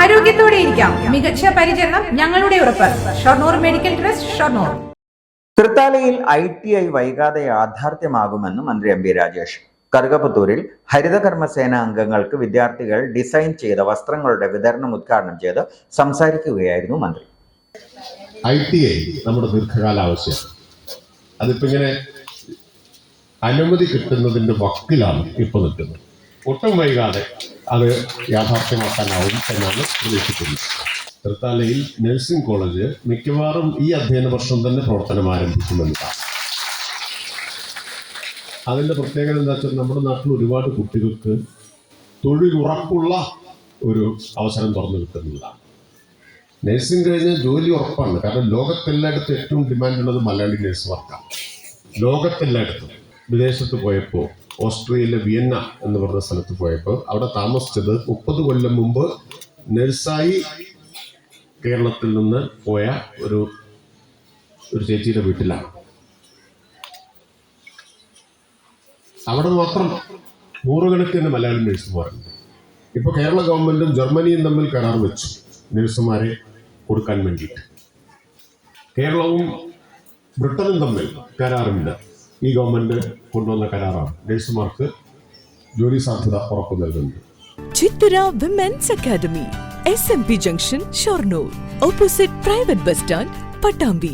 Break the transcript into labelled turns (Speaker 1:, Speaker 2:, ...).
Speaker 1: ആരോഗ്യത്തോടെ ഇരിക്കാം. മികച്ച പരിചരണം ഞങ്ങളുടെ ഉറപ്പ്. Shoranur medical trust Shoranur.
Speaker 2: തൃത്താലയിൽ I T I വൈകാതെ യാഥാർത്ഥ്യമാകുമെന്ന് മന്ത്രി എം പി രാജേഷ്. കറുകപ്പത്തൂരിൽ ഹരിതകർമ്മസേന അംഗങ്ങൾക്ക് വിദ്യാർത്ഥികൾ ഡിസൈൻ ചെയ്ത വസ്ത്രങ്ങളുടെ വിതരണം ഉദ്ഘാടനം ചെയ്ത് സംസാരിക്കുകയായിരുന്നു മന്ത്രി.
Speaker 3: ഐ ടി ഐ നമ്മുടെ ദീർഘകാല ആവശ്യം. അതിപ്പോ ഇങ്ങനെ അനുമതി കിട്ടുന്നതിന്റെ വക്കിലാണ് ഇപ്പൊ നിൽക്കുന്നത്. ഒട്ടും വൈകാതെ അത് യാഥാർത്ഥ്യമാക്കാനാവും എന്നാണ് പ്രതീക്ഷിക്കുന്നത്. തൃത്താലയിൽ നഴ്സിംഗ് കോളേജ് മിക്കവാറും ഈ അധ്യയന വർഷം തന്നെ പ്രവർത്തനം ആരംഭിക്കുമെന്നതാണ്. അതിന്റെ പ്രത്യേകത എന്താ വെച്ചാൽ നമ്മുടെ നാട്ടിൽ ഒരുപാട് കുട്ടികൾക്ക് തൊഴിലുറപ്പുള്ള ഒരു അവസരം തുറന്നു കിട്ടുന്നതാണ്. നഴ്സിംഗ് കഴിഞ്ഞാൽ ജോലി ഉറപ്പാണ്. കാരണം ലോകത്തെല്ലായിടത്തും ഏറ്റവും ഡിമാൻഡുള്ളത് മലയാളി നഴ്സ് വർക്കാണ്. ലോകത്തെല്ലായിടത്തും. വിദേശത്ത് പോയപ്പോൾ ഓസ്ട്രിയയിലെ വിയന്ന എന്ന് പറഞ്ഞ സ്ഥലത്ത് പോയപ്പോൾ അവിടെ താമസിച്ചത് മുപ്പത് കൊല്ലം മുമ്പ് നഴ്സായി കേരളത്തിൽ നിന്ന് പോയ ഒരു ഒരു ചേച്ചിയുടെ വീട്ടിലാണ്. അവിടെ മാത്രം നൂറുകണക്കിന് മലയാളം നഴ്സുമാരുണ്ട് ഇപ്പോൾ കേരള ഗവൺമെന്റും ജർമ്മനിയും തമ്മിൽ കരാർ വെച്ചു നഴ്സുമാരെ കൊടുക്കാൻ വേണ്ടിയിട്ട്. കേരളവും ബ്രിട്ടനും തമ്മിൽ കരാറുണ്ട്. ഈ ഗവൺമെന്റ് കൊണ്ടുവന്ന കരാറാണ്. നഴ്സുമാർക്ക് ജോലി സാധ്യത ഉറപ്പു നൽകുന്നത്
Speaker 4: Chithura women's academy S M P junction Shoranur opposite private bus stand Pattambi